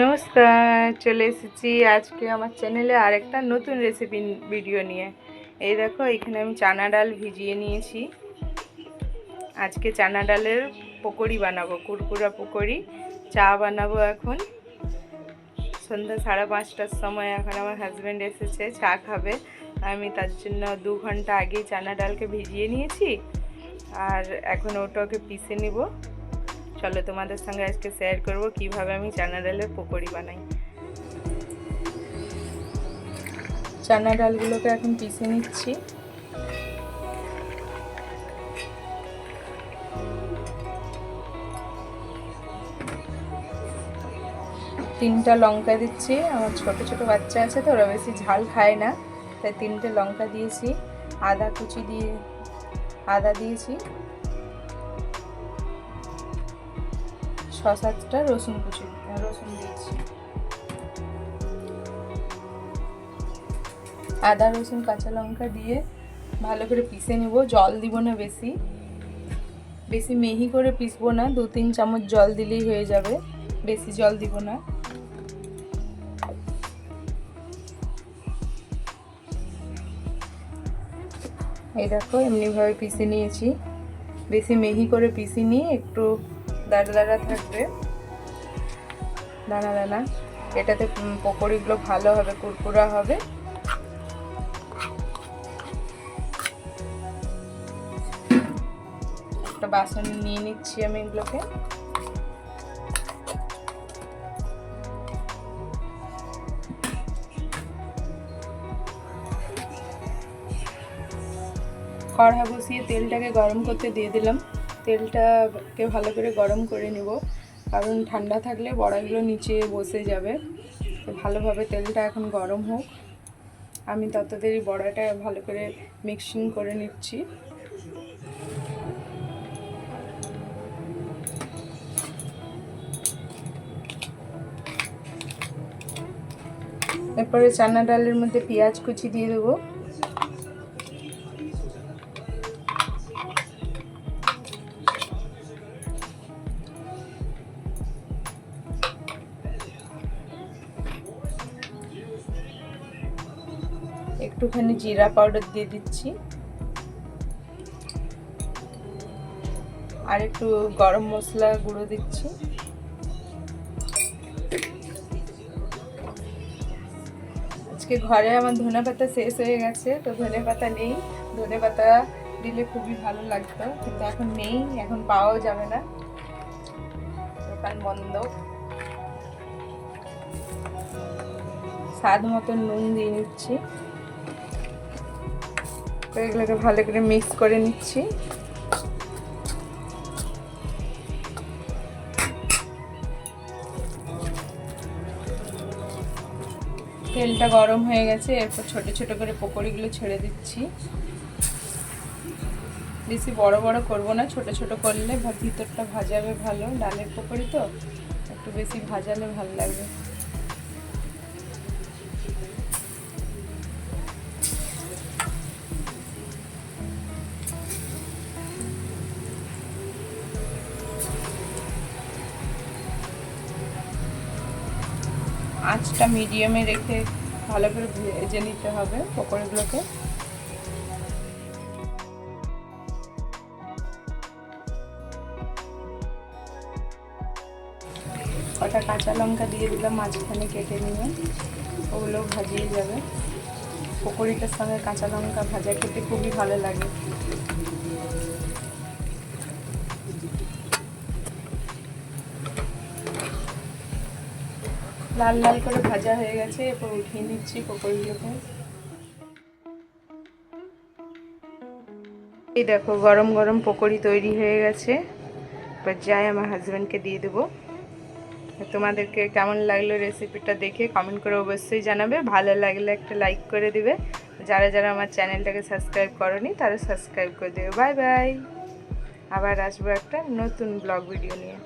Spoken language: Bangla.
নমস্কার, চলে এসেছি আজকে আমার চ্যানেলে আরেকটা নতুন রেসিপি ভিডিও নিয়ে। এই দেখো, এখানে আমি চানা ডাল ভিজিয়ে নিয়েছি। আজকে চানা ডালের পকোড়ি বানাবো, কুরকুরা পকোড়ি। চা বানাবো এখন। সন্ধ্যা সাড়ে পাঁচটার সময় এখন আমার হাজব্যান্ড এসেছে, চা খাবে। আমি তার জন্য দু ঘণ্টা আগেই চানা ডালকে ভিজিয়ে নিয়েছি। আর এখন ওটাকে পিষে নিব। চলো তোমাদের সঙ্গে আজকে শেয়ার করব কীভাবে আমি চানা ডালের পকোড়ি বানাই। চানা ডালগুলোকে এখন পিষে নিচ্ছি। তিনটা লঙ্কা দিচ্ছি। আমার ছোট ছোট বাচ্চা আছে তো, ওরা বেশি ঝাল খায় না। তাই তিনটে লঙ্কা দিয়েছি। আদা কুচি দিয়ে, আদা দিয়েছি। ছ সাতটা রসুন কুচি রসুন দিয়েছি। আদা, রসুন, কাঁচা লঙ্কা দিয়ে ভালো করে পিষে নেব। জল দিব না বেশি। বেশি মেহি করে পিসবো না, দু, তিন চামচ জল দিলেই হয়ে যাবে। বেশি জল দিব না। এই দেখো, এমনিভাবে পিষে নিয়েছি। বেশি মেহি করে পিসি নিয়ে একটু দাঁড়া দাঁড়া থাকবে। দানা দানা। এটাতে পকোড়িগুলো ভালো হবে, কুরকুরা হবে। একটা বাসন নিয়ে নিচ্ছি আমি এগুলোকে। কড়া বসিয়ে তেলটাকে গরম করতে দিয়ে দিলাম। তেলটাকে ভালো করে গরম করে নেব। কারণ ঠান্ডা থাকলে বড়াগুলো নিচে বসে যাবে। তো ভালোভাবে তেলটা এখন গরম হোক। আমি তত দেরি বড়াটা ভালো করে মিক্সিং করে নিচ্ছি। এরপরে চানা ডালের মধ্যে পেঁয়াজ কুচি দিয়ে দেবো। একটুখানি জিরা পাউডার দিয়ে দিচ্ছি। আর একটু গরম মশলা গুঁড়ো দিচ্ছি। আজকে ঘরে আমার ধনে পাতা শেষ হয়ে গেছে, তো ধনে পাতা নেই। ধনে পাতা দিলে খুবই ভালো লাগতো, কিন্তু এখন নেই, এখন পাওয়াও যাবে না। দোকান বন্ধ। স্বাদ মতো নুন দিয়ে নিচ্ছি। এগুলোকে ভালো করে মিক্স করে নিচ্ছি। তেলটা গরম হয়ে গেছে, এরপর ছোট ছোট করে পকোড়িগুলো ছেড়ে দিচ্ছি। বেশি বড় বড় করব না, ছোট ছোট করলে ভিতরটা ভাজাবে ভালো, ডালের পকোড়ি তো, একটু বেশি ভাজালে ভালো লাগবে। আঁচটা মিডিয়ামে রেখে ভালো করে ভেজে নিতে হবে পকোড়াগুলোকে। কটা কাঁচা লঙ্কা দিয়ে দিলাম, মাঝখানে কেটে নিয়ে। ওগুলো ভাজিয়ে যাবে। পকোড়িটার সঙ্গে কাঁচা লঙ্কা ভাজা খেতে খুবই ভালো লাগে। লাল লাল করে ভাজা হয়ে গেছে, এরপর উঠিয়ে নিচ্ছি পকোড়িগুলোকে। এই দেখো, গরম গরম পকোড়ি তৈরি হয়ে গেছে। এবার যাই, আমার হাজব্যান্ডকে দিয়ে দেবো। তোমাদেরকে কেমন লাগল রেসিপিটা দেখে কমেন্ট করে অবশ্যই জানাবে। ভালো লাগলে একটা লাইক করে দিবে। যারা যারা আমার চ্যানেলটাকে সাবস্ক্রাইব করনি, তারা সাবস্ক্রাইব করে দেবে বাই বাই আবার আসব একটা নতুন ব্লগ ভিডিও নিয়ে।